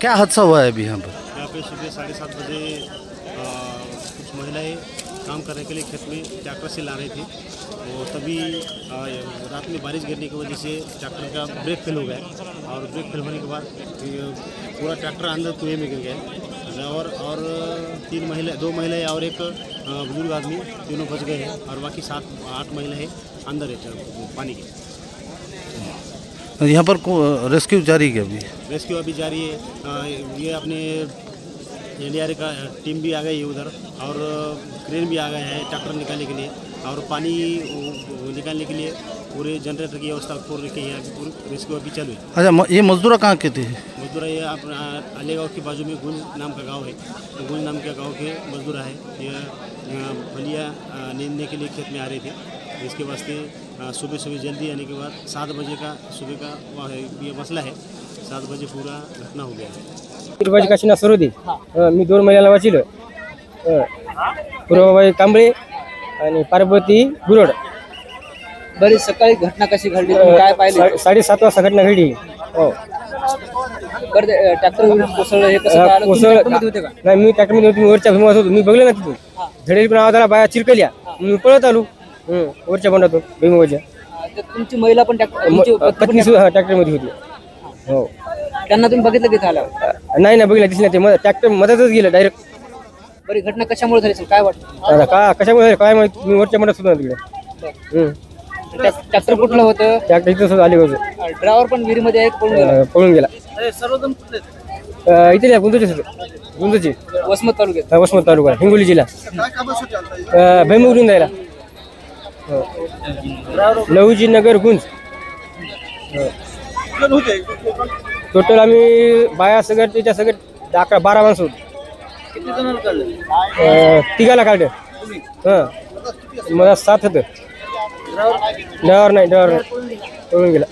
क्या हादसा हुआ है अभी यहाँ पर? यहाँ पे सुबह साढ़े सात बजे कुछ महिलाएँ काम करने के लिए खेत में ट्रैक्टर से ला रही थी। तो तभी रात में बारिश गिरने की वजह से ट्रैक्टर का ब्रेक फेल हो गया। और ब्रेक फेल होने के बाद पूरा ट्रैक्टर अंदर कुएँ में गिर गया। और और तीन महिला, दो महिलाएँ और एक बुज़ुर्ग आदमी, तीनों बच गए हैं। और बाकी सात, आठ महिलाएँ अंदर है, पानी के। यहाँ पर को- रेस्क्यू जारी है अभी? रेस्क्यू अभी जारी है। ये अपने एनडीआर का टीम भी आ गई है उधर और क्रेन भी आ गए हैं ट्रैक्टर निकालने के लिए और पानी निकालने के लिए पूरे जनरेटर की व्यवस्था पूरी रखी है। अभी पूरी रेस्क्यू अभी चालू है। अच्छा ये मजदूर कहाँ के थे? मजदूर ये अपना अलेगांव के बाजू में गुंज नाम का गाँव है। तो गुंज नाम के गाँव के मजदूर है ये फलिया नींदने के लिए खेत में आ रहे थे। इसके वास्ते सुबह सुबह जल्दी आने के बाद सात बजे का सुबह का वह है ये मसला है। सात बजे पूरा घटना हो गया है। हिरबाजी काशीनाथ सरोदे मी दोन महिन्याला वाचिलं हं. पूर्वबाई कांबळे आणि पार्वती गुरड. बरी सकाळी घटना कशी घडली? काय पाहिले? साडेसात वाजता घटना घडली. हो. बरं ट्रॅक्टर कोसळलं हे कसं नाही मी ट्रॅक्टरमध्ये होतो मी वरच्या भीमात होतो. मी बघलं ना तिथून झडेल पण आवाज आला बाया चिरकल्या. मी पळत आलो. वरच्या बंडातून तर तुमची महिला पण ट्रॅक्टर तुमची म- पत्नी पत्नी सुद्धा ट्रॅक्टरमध्ये होती. हो. त्यांना तुम्ही बघितलं तिथे आल्यावर? अ, नाही नाही बघितलं दिसलं ते ट्रॅक्टर मधातच गेलं डायरेक्ट बरी घटना कशामुळे झाली असेल काय वाटतं आता का कशामुळे झालं काय माहिती? मी वरच्या बंडात सुद्धा तिकडे. हं. ट्रॅ- ट्रॅक्टर कुठलं होतं? ट्रॅक्टर इथं सुद्धा आले होते ड्रायव्हर पण विहिरीमध्ये आहे पळून गेला. अ, पळून गेला. सर्वजण अ, इथे या गुंजूचे सर. गुंजूची वसमत तालुक्यात. वसमत तालुका हिंगोली जिल्हा. भैमुगडून जायला. लहुजी नगर गुंज. टोटल आम्ही बाया सगळ्यात त्याच्या सगळ्यात अकरा बारा माणसं होतो. तिघाला काढलं. हां. मला सात होतं. ड्रायव्हर नाही ड्रायव्हर नाही. पळून गेला.